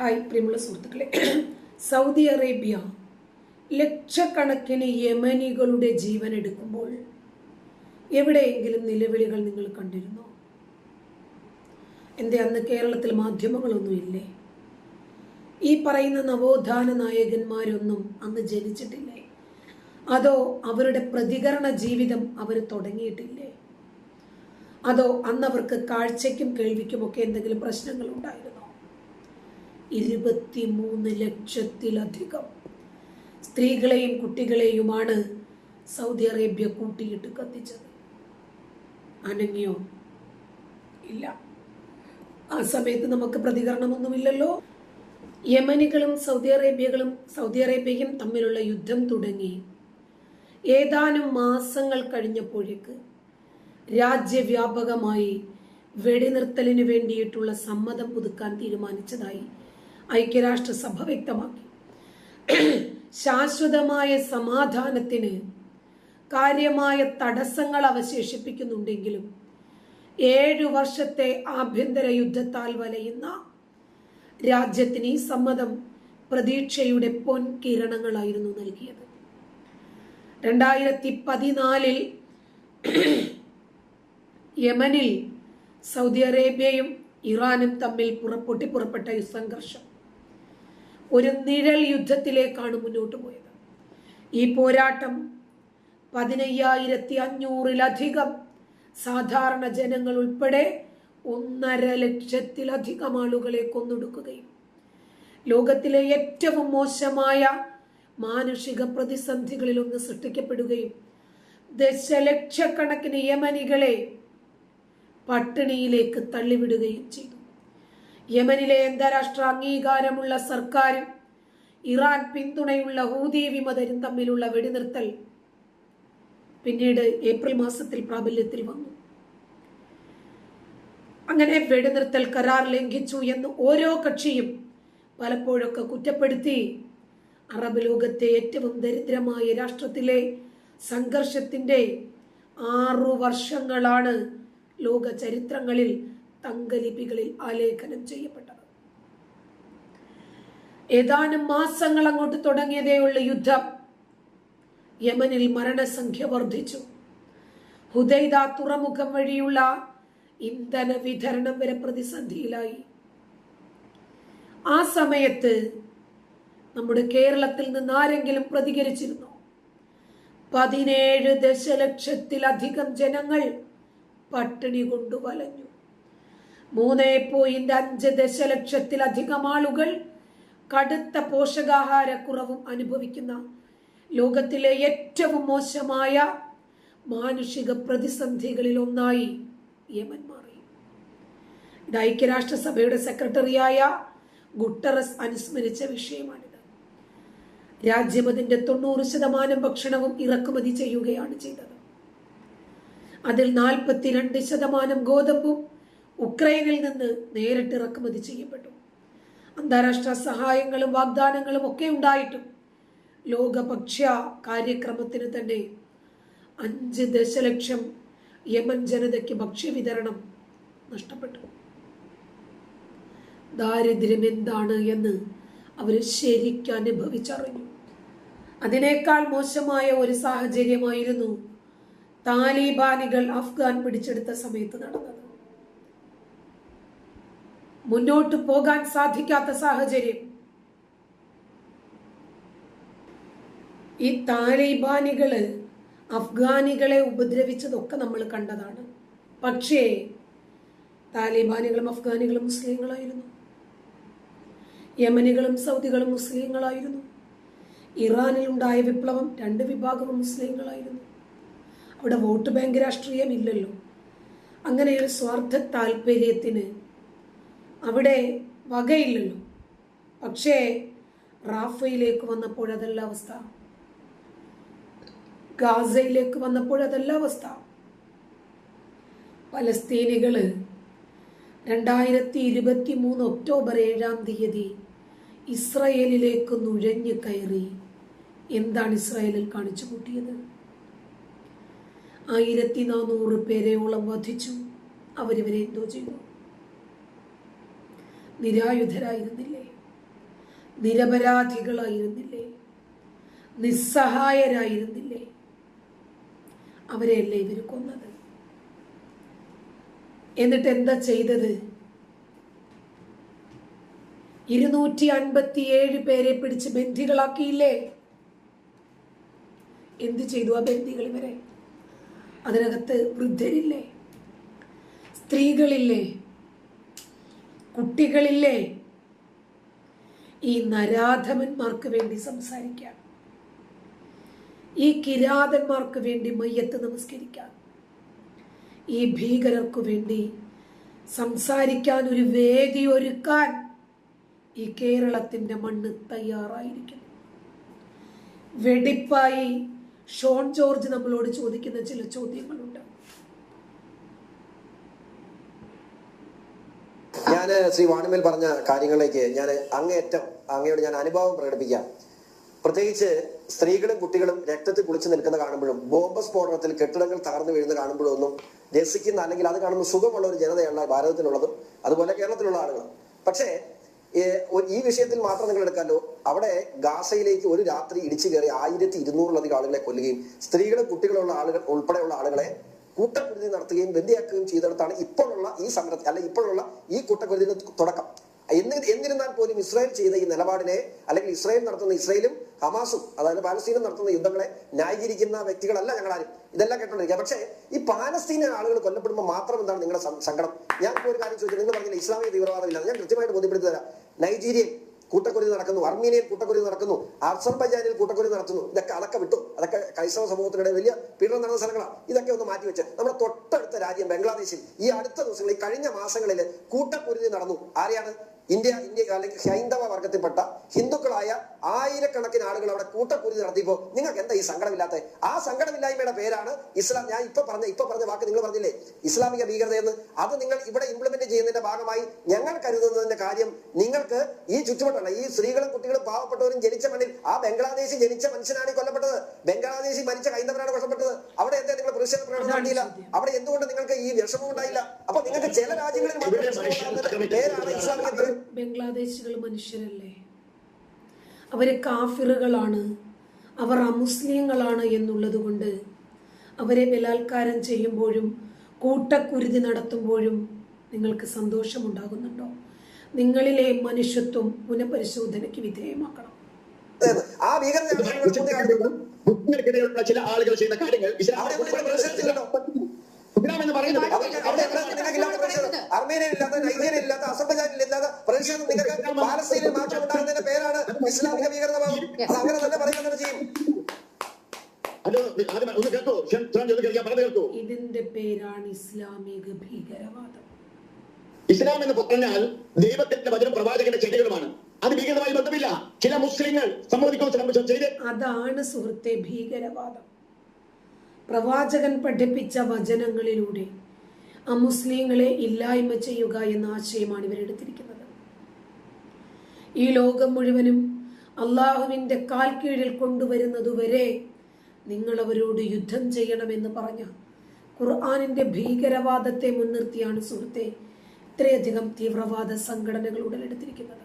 Hi പ്രിയമുള്ള സുഹൃത്തുക്കളെ. Saudi Arabia ലക്ഷക്കണക്കിന് യമനികളുടെ ജീവൻ എടുക്കുമ്പോൾ എവിടെയെങ്കിലും നിലവിളികൾ നിങ്ങൾ കണ്ടിരുന്നോ? എന്തേ അന്ന് കേരളത്തിൽ മാധ്യമങ്ങളൊന്നുമില്ലേ ഈ പറയുന്ന നവോത്ഥാന നായകന്മാരൊന്നും അന്ന് ജനിച്ചിട്ടില്ലേ? അതോ അവരുടെ പ്രതികരണ ജീവിതം അവർ തുടങ്ങിയിട്ടില്ലേ? അതോ അന്ന് അവർക്ക് കാഴ്ചയ്ക്കും കേൾവിക്കുമൊക്കെ എന്തെങ്കിലും പ്രശ്നങ്ങൾ ഉണ്ടായിരുന്നോ? ഇരുപത്തിമൂന്ന് ലക്ഷത്തിലധികം സ്ത്രീകളെയും കുട്ടികളെയുമാണ് സൗദി അറേബ്യ കൂട്ടിയിട്ട് കത്തിച്ചത്. അനങ്ങിയോ? ഇല്ല. ആ സമയത്ത് നമുക്ക് പ്രതികരണമൊന്നുമില്ലല്ലോ. യമനികളും സൗദി അറേബ്യകളും സൗദി അറേബ്യയും തമ്മിലുള്ള യുദ്ധം തുടങ്ങി. ഏതാനും മാസങ്ങൾ കഴിഞ്ഞപ്പോഴേക്ക് രാജ്യവ്യാപകമായി വെടിനിർത്തലിന് വേണ്ടിയിട്ടുള്ള സമ്മതം പുതുക്കാൻ തീരുമാനിച്ചതായി ഐക്യരാഷ്ട്രസഭ വ്യക്തമാക്കി. ശാശ്വതമായ സമാധാനത്തിന് കാര്യമായ തടസ്സങ്ങൾ അവശേഷിപ്പിക്കുന്നുണ്ടെങ്കിലും ഏഴു വർഷത്തെ ആഭ്യന്തര യുദ്ധത്താൽ വലയുന്ന രാജ്യത്തിന് ഈ സമ്മതം പ്രതീക്ഷയുടെ പൊൻകിരണങ്ങളായിരുന്നു നൽകിയത്. രണ്ടായിരത്തി പതിനാലിൽ യമനിൽ സൗദി അറേബ്യയും ഇറാനും തമ്മിൽ പുറപ്പൊട്ടി പുറപ്പെട്ട സംഘർഷം. ഒരു നിഴൽ യുദ്ധത്തിലേക്കാണ് മുന്നോട്ട് പോയത്. ഈ പോരാട്ടം പതിനയ്യായിരത്തി അഞ്ഞൂറിലധികം സാധാരണ ജനങ്ങൾ ഉൾപ്പെടെ ഒന്നര ലക്ഷത്തിലധികം ആളുകളെ കൊന്നൊടുക്കുകയും ലോകത്തിലെ ഏറ്റവും മോശമായ മാനുഷിക പ്രതിസന്ധികളിൽ ഒന്ന് സൃഷ്ടിക്കപ്പെടുകയും ദശലക്ഷക്കണക്കിന് യമനികളെ പട്ടിണിയിലേക്ക് തള്ളിവിടുകയും ചെയ്തു. യമനിലെ അന്താരാഷ്ട്ര അംഗീകാരമുള്ള സർക്കാരും ഇറാൻ പിന്തുണയുള്ള ഹൂതി വിമതരും തമ്മിലുള്ള വെടിനിർത്തൽ പിന്നീട് ഏപ്രിൽ മാസത്തിൽ പ്രാബല്യത്തിൽ വന്നു. അങ്ങനെ വെടിനിർത്തൽ കരാർ ലംഘിച്ചു എന്ന് ഓരോ കക്ഷിയും പലപ്പോഴൊക്കെ കുറ്റപ്പെടുത്തി. അറബ് ലോകത്തെ ഏറ്റവും ദരിദ്രമായ രാഷ്ട്രത്തിലെ സംഘർഷത്തിന്റെ ആറു വർഷങ്ങളാണ് ലോക ചരിത്രങ്ങളിൽ തങ്കലിപികളിൽ ആലേഖനം ചെയ്യപ്പെട്ടത്. ഏതാനും മാസങ്ങൾ അങ്ങോട്ട് തുടങ്ങിയതേയുള്ള യുദ്ധം. യമനിൽ മരണസംഖ്യ വർദ്ധിച്ചു. ഹുദൈദ തുറമുഖം വഴിയുള്ള ഇന്ധന വിതരണം വരെ പ്രതിസന്ധിയിലായി. ആ സമയത്ത് നമ്മുടെ കേരളത്തിൽ നിന്ന് ആരെങ്കിലും പ്രതികരിച്ചിരുന്നു? പതിനേഴ് ദശലക്ഷത്തിലധികം ജനങ്ങൾ പട്ടിണി കൊണ്ട് വലഞ്ഞു. മൂന്ന് പോയിന്റ് അഞ്ച് ദശലക്ഷത്തിലധികം ആളുകൾ കടുത്ത പോഷകാഹാരക്കുറവും അനുഭവിക്കുന്ന ലോകത്തിലെ ഏറ്റവും മോശമായ മാനുഷിക പ്രതിസന്ധികളിൽ ഒന്നായി യമൻ മാറി. ഇത് ഐക്യരാഷ്ട്രസഭയുടെ സെക്രട്ടറിയായ ഗുട്ടറസ് അനുസ്മരിച്ച വിഷയമാണിത്. രാജ്യം അതിന്റെ തൊണ്ണൂറ് ശതമാനം ഭക്ഷണവും ഇറക്കുമതി ചെയ്യുകയാണ് ചെയ്തത്. അതിൽ നാൽപ്പത്തിരണ്ട് ശതമാനം ഗോതമ്പും ഉക്രൈനിൽ നിന്ന് നേരിട്ട് ഇറക്കുമതി ചെയ്യപ്പെട്ടു. അന്താരാഷ്ട്ര സഹായങ്ങളും വാഗ്ദാനങ്ങളും ഒക്കെ ഉണ്ടായിട്ടും ലോകപക്ഷ കാര്യക്രമത്തിന് തന്നെ അഞ്ച് ദശലക്ഷം യമൻ ജനതയ്ക്ക് ഭക്ഷ്യവിതരണം നഷ്ടപ്പെട്ടു. ദാരിദ്ര്യം എന്താണ് എന്ന് അവർ ശരിക്കും അനുഭവിച്ചറിഞ്ഞു. അതിനേക്കാൾ മോശമായ ഒരു സാഹചര്യമായിരുന്നു താലിബാനികൾ അഫ്ഗാൻ പിടിച്ചെടുത്ത സമയത്ത് നടന്നത്. മുന്നോട്ട് പോകാൻ സാധിക്കാത്ത സാഹചര്യം. ഈ താലിബാനികൾ അഫ്ഗാനികളെ ഉപദ്രവിച്ചതൊക്കെ നമ്മൾ കണ്ടതാണ്. പക്ഷേ താലിബാനികളും അഫ്ഗാനികളും മുസ്ലിങ്ങളായിരുന്നു. യമനികളും സൗദികളും മുസ്ലിങ്ങളായിരുന്നു. ഇറാനിൽ ഉണ്ടായ വിപ്ലവം രണ്ട് വിഭാഗവും മുസ്ലിങ്ങളായിരുന്നു. അവിടെ വോട്ട് ബാങ്ക് രാഷ്ട്രീയം ഇല്ലല്ലോ അങ്ങനെ ഒരു സ്വാർത്ഥ താല്പര്യത്തിന് അവിടെ വകയില്ലല്ലോ. പക്ഷേ റാഫയിലേക്ക് വന്നപ്പോൾ അതല്ല അവസ്ഥ. ഗാസയിലേക്ക് വന്നപ്പോൾ അതല്ല അവസ്ഥ. പലസ്തീനികൾ രണ്ടായിരത്തി ഇരുപത്തി മൂന്ന് ഒക്ടോബർ ഏഴാം തീയതി ഇസ്രയേലിലേക്ക് നുഴഞ്ഞു കയറി. എന്താണ് ഇസ്രയേലിൽ കാണിച്ചു കൂട്ടിയത്? ആയിരത്തി നാനൂറ് പേരെയോളം വധിച്ചു. അവരിവരെ എന്തോ ചെയ്തു? നിരായുധരായിരുന്നില്ലേ? നിരപരാധികളായിരുന്നില്ലേ? നിസ്സഹായരായിരുന്നില്ലേ? അവരെയല്ലേ ഇവർ കൊന്നത്? എന്നിട്ട് എന്താ ചെയ്തത്? ഇരുന്നൂറ്റി അൻപത്തിയേഴ് പേരെ പിടിച്ച് ബന്ധികളാക്കിയില്ലേ? എന്ത് ചെയ്തു ആ ബന്ധികൾ ഇവരെ? അതിനകത്ത് വൃദ്ധരില്ലേ? സ്ത്രീകളില്ലേ? കുട്ടികളില്ലേ? ഈ നരാധമന്മാർക്ക് വേണ്ടി സംസാരിക്കാം ഈ കിരാതന്മാർക്ക് വേണ്ടി മയ്യത്ത് നമസ്കരിക്കാം ഈ ഭീകരർക്ക് വേണ്ടി സംസാരിക്കാൻ ഒരു വേദി ഒരുക്കാൻ ഈ കേരളത്തിന്റെ മണ്ണ് തയ്യാറായിരിക്കുന്നു. വെടിപ്പായി ഷോൺ ജോർജ് നമ്മളോട് ചോദിക്കുന്ന ചില ചോദ്യങ്ങളുണ്ട്. ഞാൻ ശ്രീ വാണിമേൽ പറഞ്ഞ കാര്യങ്ങളിലേക്ക് ഞാൻ അങ്ങേയറ്റം അങ്ങയോട് ഞാൻ അനുഭവം പ്രകടിപ്പിക്കാം. പ്രത്യേകിച്ച് സ്ത്രീകളും കുട്ടികളും രക്തത്തിൽ കുളിച്ചു നിൽക്കുന്ന കാണുമ്പോഴും ബോംബ് സ്ഫോടനത്തിൽ കെട്ടിടങ്ങൾ തകർന്നു വീഴുന്ന കാണുമ്പോഴും ഒന്നും രസിക്കുന്ന അല്ലെങ്കിൽ അത് കാണുമ്പോൾ സുഖമുള്ള ഒരു ജനതയുള്ള ഭാരതത്തിലുള്ളതും അതുപോലെ കേരളത്തിലുള്ള ആളുകൾ പക്ഷേ ഈ വിഷയത്തിൽ മാത്രം നിങ്ങൾ എടുക്കാമല്ലോ അവിടെ ഗാസയിലേക്ക് ഒരു രാത്രി ഇടിച്ചു കയറി ആയിരത്തി ഇരുന്നൂറിലധികം ആളുകളെ കൊല്ലുകയും സ്ത്രീകളും കുട്ടികളുള്ള ആളുകൾ ഉൾപ്പെടെയുള്ള ആളുകളെ കൂട്ടക്കുരുതി നടത്തുകയും ബന്ദിയാക്കുകയും ചെയ്തിടത്താണ് ഇപ്പോഴുള്ള ഈ സമരത്തിൽ അല്ലെ ഇപ്പോഴുള്ള ഈ കൂട്ടക്കുരുതിയുടെ തുടക്കം. എന്നി എന്നിരുന്നാൽ പോലും ഇസ്രായേൽ ചെയ്ത ഈ നിലപാടിനെ അല്ലെങ്കിൽ ഇസ്രായേൽ നടത്തുന്ന ഇസ്രായേലും ഹമാസും അതായത് പാലസ്തീനും നടത്തുന്ന യുദ്ധങ്ങളെ ന്യായീകരിക്കുന്ന വ്യക്തികളല്ല ഞങ്ങളാരും. ഇതെല്ലാം കേട്ടോണ്ടിരിക്കുക. പക്ഷേ ഈ പാലസ്തീന ആളുകൾ കൊല്ലപ്പെടുമ്പോൾ മാത്രം എന്താണ് നിങ്ങളുടെ സങ്കടം? ഞാൻ ഒരു കാര്യം ചോദിച്ചു നിങ്ങൾ പറഞ്ഞില്ല ഇസ്ലാമിക തീവ്രവാദമില്ല ഞാൻ കൃത്യമായിട്ട് ബോധ്യപ്പെടുത്തി തരാം. നൈജീരിയയിൽ കൂട്ടക്കുരുതി നടക്കുന്നു. അർമീനിയയിൽ കൂട്ടക്കുരുതി നടക്കുന്നു. അർസർബൈജാനിൽ കൂട്ടക്കുരുതി നടത്തുന്നു. ഇതൊക്കെ അതൊക്കെ വിട്ടു. അതൊക്കെ ക്രൈസ്തവ സമൂഹത്തിനിടെ വലിയ പീഡനം നടന്ന സ്ഥലങ്ങളാണ്. ഇതൊക്കെ ഒന്ന് മാറ്റിവെച്ച് നമ്മുടെ തൊട്ടടുത്ത രാജ്യം ബംഗ്ലാദേശിൽ ഈ അടുത്ത ദിവസങ്ങളിൽ കഴിഞ്ഞ മാസങ്ങളിൽ കൂട്ടക്കുരുതി നടന്നു. ആരെയാണ്? ഇന്ത്യ ഇന്ത്യ അല്ലെങ്കിൽ ഹൈന്ദവ വർഗത്തിൽപ്പെട്ട ഹിന്ദുക്കളായ ആയിരക്കണക്കിന് ആളുകൾ അവിടെ കൂട്ടക്കൂലി നടത്തിയപ്പോൾ നിങ്ങൾക്ക് എന്താ ഈ സങ്കടമില്ലാത്ത? ആ സങ്കടമില്ലായ്മയുടെ പേരാണ് ഇസ്ലാം. ഞാൻ ഇപ്പൊ പറഞ്ഞ ഇപ്പൊ പറഞ്ഞ വാക്ക് നിങ്ങൾ പറഞ്ഞില്ലേ? ഇസ്ലാമിക ഭീകരത എന്ന് അത് നിങ്ങൾ ഇവിടെ ഇംപ്ലിമെന്റ് ചെയ്യുന്നതിന്റെ ഭാഗമായി ഞങ്ങൾ കരുതുന്നതിന്റെ കാര്യം നിങ്ങൾക്ക് ഈ ചുറ്റുവട്ടമുള്ള ഈ സ്ത്രീകളും കുട്ടികളും പാവപ്പെട്ടവരും ജനിച്ച മണ്ണിൽ ആ ബംഗ്ലാദേശി ജനിച്ച മനുഷ്യനാണ് കൊല്ലപ്പെട്ടത്. ബംഗ്ലാദേശി മരിച്ച ഹൈന്ദവനാണ് കൊല്ലപ്പെട്ടത്. അവിടെ എന്താ നിങ്ങൾ പ്രതിഷേധ പ്രകടനം നടത്തിയില്ല? അവിടെ എന്തുകൊണ്ട് നിങ്ങൾക്ക് ഈ വിഷമം ഉണ്ടായില്ല? അപ്പൊ നിങ്ങൾക്ക് ചില രാജ്യങ്ങളിൽ പേരാണ് ഇസ്ലാമിക ഭീകരത. ബംഗ്ലാദേശികൾ മനുഷ്യരല്ലേ? അവർ കാഫിറുകളാണ്. അവർ അമുസ്ലിങ്ങളാണ് എന്നുള്ളത് കൊണ്ട് അവരെ ബലാത്കാരം ചെയ്യുമ്പോഴും കൂട്ടക്കുരുതി നടത്തുമ്പോഴും നിങ്ങൾക്ക് സന്തോഷമുണ്ടാകുന്നുണ്ടോ? നിങ്ങളിലെ മനുഷ്യത്വം പുനഃപരിശോധനയ്ക്ക് വിധേയമാക്കണം. ആ. മുസ്ലിങ്ങൾക്കിടയിലുള്ള ചില ആളുകൾ ചെയ്യുന്ന കാര്യങ്ങൾ ഇസ്ലാം എന്ന് പറയുന്നത് അവിടെ ഇല്ലാത്ത ഇല്ലാത്ത ഇല്ലാത്ത പ്രതിഷേധം നിങ്ങൾക്ക് പാലസ്തീനിൽ മാത്രം ഉണ്ടാകുന്നതിന്റെ പേരാണ് ഇസ്ലാമിക അത്. അങ്ങനെ തന്നെ പറയുക തന്നെ ചെയ്യും ഇതിന്റെ പേരാണ് ഇസ്ലാമിക ഭീകരവാദം. ഇസ്ലാം എന്ന് പറഞ്ഞാൽ ദൈവത്തിന്റെ വചനം പ്രവാചകന്റെ ചെടികളുമാണ് അത് ഭീകരമായി ബന്ധമില്ല. ചില മുസ്ലിങ്ങൾ സമ്മതിക്കുന്ന ശ്രമിച്ചു ചെയ്ത് അതാണ് സുഹൃത്തെ ഭീകരവാദം. പ്രവാചകൻ പഠിപ്പിച്ച വചനങ്ങളിലൂടെ അമുസ്ലിങ്ങളെ ഇല്ലായ്മ ചെയ്യുക എന്ന ആശയമാണ് ഇവരെടുത്തിരിക്കുന്നത് ഈ ലോകം മുഴുവനും അള്ളാഹുവിന്റെ കാൽ കീഴിൽ കൊണ്ടുവരുന്നതുവരെ നിങ്ങൾ അവരോട് യുദ്ധം ചെയ്യണമെന്ന് പറഞ്ഞ ഖുർആാനിന്റെ ഭീകരവാദത്തെ മുൻനിർത്തിയാണ് സുഹൃത്തെ ഇത്രയധികം തീവ്രവാദ സംഘടനകൾ ഉടലെടുത്തിരിക്കുന്നത്.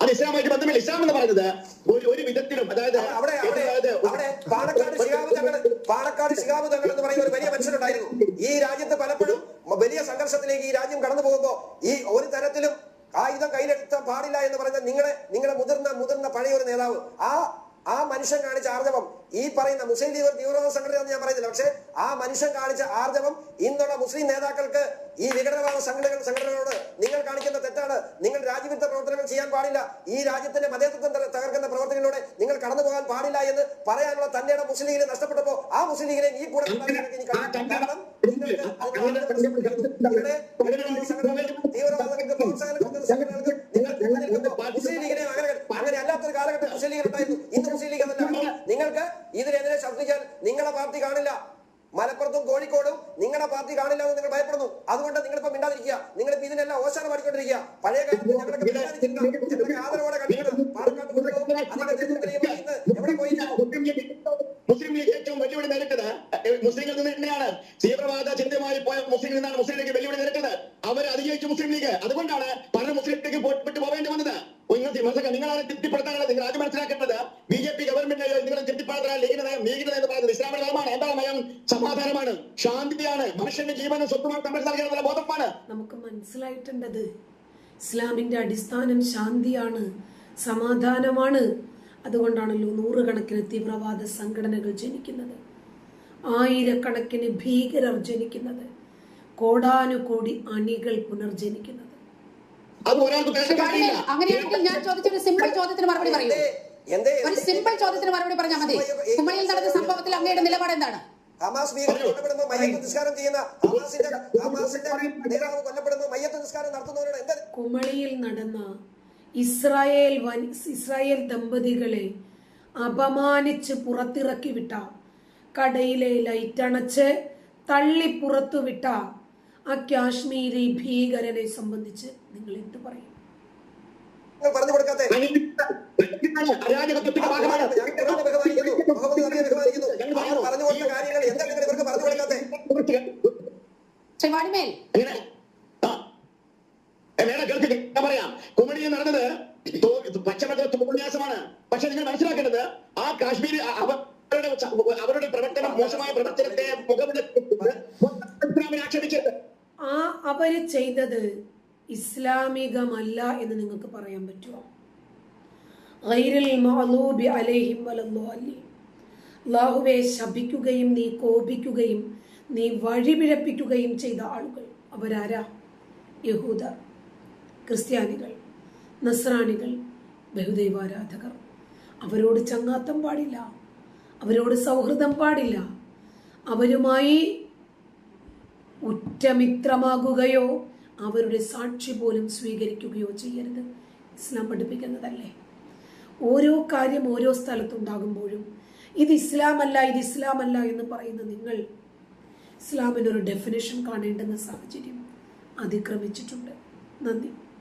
അത് ഇസ്ലാമായിട്ട് ബന്ധമില്ല. ഇസ്ലാം എന്ന് പറയുന്നത് ഒരു ഒരു വിധത്തിലും അതായത് അവിടെ അവിടെ അവിടെ പാണക്കാട് ശിഹാബ് തങ്ങൾ എന്ന് പറയുന്ന ഒരു വലിയ മനുഷ്യനുണ്ടായിരുന്നു ഈ രാജ്യത്ത് പലപ്പോഴും വലിയ സംഘർഷത്തിലേക്ക് ഈ രാജ്യം കടന്നു പോകുമ്പോൾ ഈ ഒരു തരത്തിലും ആയുധം കയ്യിലെടുത്താൻ പാടില്ല എന്ന് പറഞ്ഞ നിങ്ങളെ നിങ്ങളുടെ മുതിർന്ന മുതിർന്ന പഴയ ഒരു നേതാവ് ആ ആ മനുഷ്യൻ കാണിച്ച ആർജവം ഈ പറയുന്ന മുസ്ലിം ലീഗ് തീവ്രവാദ സംഘടന ഞാൻ പറയുന്നില്ല. പക്ഷേ ആ മനുഷ്യൻ കാണിച്ച ആർജവം ഇന്നുള്ള മുസ്ലിം നേതാക്കൾക്ക് ഈ വിഘടനവാദ സംഘടനകൾ സംഘടനകളോട് നിങ്ങൾ കാണിക്കുന്ന തെറ്റാണ്. നിങ്ങൾ രാജ്യവിരുദ്ധ പ്രവർത്തനങ്ങൾ ചെയ്യാൻ പാടില്ല. ഈ രാജ്യത്തിന്റെ മതേതത്വം തക- തകർക്കുന്ന പ്രവർത്തനങ്ങളിലൂടെ നിങ്ങൾ കടന്നു പോകാൻ പാടില്ല എന്ന് പറയാനുള്ള തന്റെ ഇടം മുസ്ലിം ലീഗിനെ നഷ്ടപ്പെട്ടപ്പോ ആ മുസ്ലിം ലീഗിനെ ഈ കൂടെ. കാരണം നിങ്ങൾക്ക് ഇവിടെ സംഘടനകൾക്കും തീവ്രവാദങ്ങൾക്ക് പ്രോത്സാഹനം കൊടുക്കുന്ന സംഘടനകൾക്ക് നിങ്ങൾ മുസ്ലിം ലീഗിനെ അങ്ങനെ അങ്ങനെ അല്ലാത്തൊരു കാലഘട്ടം മുസ്ലിം ലീഗ് ഉണ്ടായിരുന്നു ഇന്ന് മുസ്ലിം ലീഗ് അതല്ല നിങ്ങൾക്ക് ഇതിനെതിരെ ശബ്ദിക്കാൻ നിങ്ങളെ പാർട്ടി കാണില്ല മലപ്പുറത്തും കോഴിക്കോടും നിങ്ങളുടെ പാർട്ടി കാണില്ല എന്ന് നിങ്ങൾ ഭയപ്പെടുന്നു. അതുകൊണ്ട് നിങ്ങൾ ഇപ്പൊ മിണ്ടാതിരിക്കുക. നിങ്ങൾ ഇപ്പൊ ഇതിനെല്ലാം ഓശാന പാടിക്കൊണ്ടിരിക്കുക പഴയ കാലത്ത് ഞങ്ങളൊക്കെ ആദരവോടെ പാലക്കാട് എവിടെ പോയി? മുസ്ലിം ലീഗ് ഏറ്റവും വെല്ലുവിളി നേരിട്ടത് മുസ്ലിങ്ങളിൽ നിന്ന് തന്നെയാണ്. തീവ്രവാദ ചിന്തയുമായി പോയ മുസ്ലിം നിന്നാണ് മുസ്ലിം ലീഗ് വെല്ലുവിളി നേരിട്ടത് അവർ അതിജയിച്ചു മുസ്ലിം ലീഗ്. അതുകൊണ്ടാണ് പല മുസ്ലിം ലീഗ് വിട്ടു പോവേണ്ടി വന്നത് നിങ്ങൾ മനസ്സിലാക്കുക നിങ്ങളാണ് തൃപ്തിപ്പെടുത്താനുള്ളത് നിങ്ങൾ ആദ്യം മനസ്സിലാക്കേണ്ടത് ബി ജെ പി ഗവൺമെന്റ് നിങ്ങൾ തൃപ്തിപ്പെടുത്താൻ ലീഗിന് നയം ലീഗിന് നയം എന്ന് പറയുന്നത് ഇസ്ലാമിന്റെ നയമാണ് എന്താണ് നയം സമാധാനമാണ് ശാന്തിയാണ് മനുഷ്യന്റെ ജീവനും സ്വത്തുമായി സംരക്ഷണം എന്നുള്ള ബോധമാണ് നമുക്ക് മനസ്സിലായിട്ടുണ്ടത് ഇസ്ലാമിന്റെ അടിസ്ഥാനം ശാന്തിയാണ് സമാധാനമാണ്. അതുകൊണ്ടാണല്ലോ നൂറുകണക്കിന് തീവ്രവാദ സംഘടനകൾ ജനിക്കുന്നത്. ആയിരക്കണക്കിന് ഭീകരർ ജനിക്കുന്നത്. കോടാനുകോടി അണികൾ പുനർജനിക്കുന്നത്. അങ്ങനെയാണെങ്കിൽ ഞാൻ ചോദിച്ചൊരു സിമ്പിൾ ചോദ്യത്തിന് മറുപടി പറയൂ. എന്തേ? ഒരു സിമ്പിൾ ചോദ്യത്തിന് മറുപടി പറഞ്ഞാൽ മതി. കുമളിയിൽ നടന്ന സംഭവത്തിൽ അങ്ങയുടെ നിലപാട് എന്താണ്? ഹമാസ് ഭീകരർ കൊല്ലപ്പെടുമ്പോൾ മയ്യത്ത് നിസ്കാരം ചെയ്യുന്ന ഹമാസിന്റെ ഹമാസിന്റെ നേതാവ് കൊല്ലപ്പെടുമ്പോൾ മയ്യത്ത് നിസ്കാരം നടത്തുന്നവരോട് എന്താ? കുമളിയിൽ നടന്ന ഇസ്രായേൽ വൻ ഇസ്രായേൽ ദമ്പതികളെ അപമാനിച്ച് പുറത്തിറക്കി വിട്ട കടയിലെ ലൈറ്റ് അണച്ച് തള്ളി പുറത്തു വിട്ട ആ കാശ്മീരി ഭീകരനെ സംബന്ധിച്ച് നിങ്ങൾ എന്ത് പറയും? പറഞ്ഞു കൊടുക്കാത്തെ അരാജകത്വത്തിന്റെ ഭാഗമാണ് ഞാൻ ഖുർആനെ ബഹുമാനിക്കുന്നു മുഹമ്മദ് നബിയെ ബഹുമാനിക്കുന്നു അവർ പറഞ്ഞു കൊടുത്ത കാര്യങ്ങൾ എന്താ നിങ്ങൾ ഇവർക്ക് പറഞ്ഞു കൊടുക്കാത്തെ ശ്രീ വാണിമേൽ എങ്ങനെ ആ കേൾക്ക് ഞാൻ പറയാം. കുമളിയിൽ നടന്നത് തോ- പച്ചമറ്റ ഉപന്യാസമാണ് പക്ഷെ നിങ്ങൾ മനസ്സിലാക്കേണ്ടത് ആ കാശ്മീർ അവരുടെ അവരുടെ പ്രവർത്തനം മോശമായ പ്രവർത്തനത്തെ മുഖമിനെ ആക്ഷേപിച്ചത്. ആ അവർ ചെയ്തത് ഇസ്ലാമികമല്ല എന്ന് നിങ്ങൾക്ക് പറയാൻ പറ്റുമോ? ഗൈറിൽ മഅലൂബി അലൈഹിം. അള്ളാഹുവെ ശപിക്കുകയും നീ കോപിക്കുകയും നീ വഴിപിഴപ്പിക്കുകയും ചെയ്ത ആളുകൾ. അവരാരാ? യഹൂദർ ക്രിസ്ത്യാനികൾ നസ്രാണികൾ ബഹുദൈവാരാധകർ. അവരോട് ചങ്ങാത്തം പാടില്ല. അവരോട് സൗഹൃദം പാടില്ല. അവരുമായി ഉറ്റമിത്രമാകുകയോ അവരുടെ സാക്ഷി പോലും സ്വീകരിക്കുകയോ ചെയ്യരുത്. ഇസ്ലാം പഠിപ്പിക്കുന്നതല്ലേ? ഓരോ കാര്യം ഓരോ സ്ഥലത്തുണ്ടാകുമ്പോഴും ഇത് ഇസ്ലാമല്ല ഇത് ഇസ്ലാമല്ല എന്ന് പറയുന്ന നിങ്ങൾ ഇസ്ലാമിനൊരു ഡെഫിനേഷൻ കാണേണ്ടുന്ന സാഹചര്യം അതിക്രമിച്ചിട്ടുണ്ട്. നന്ദി.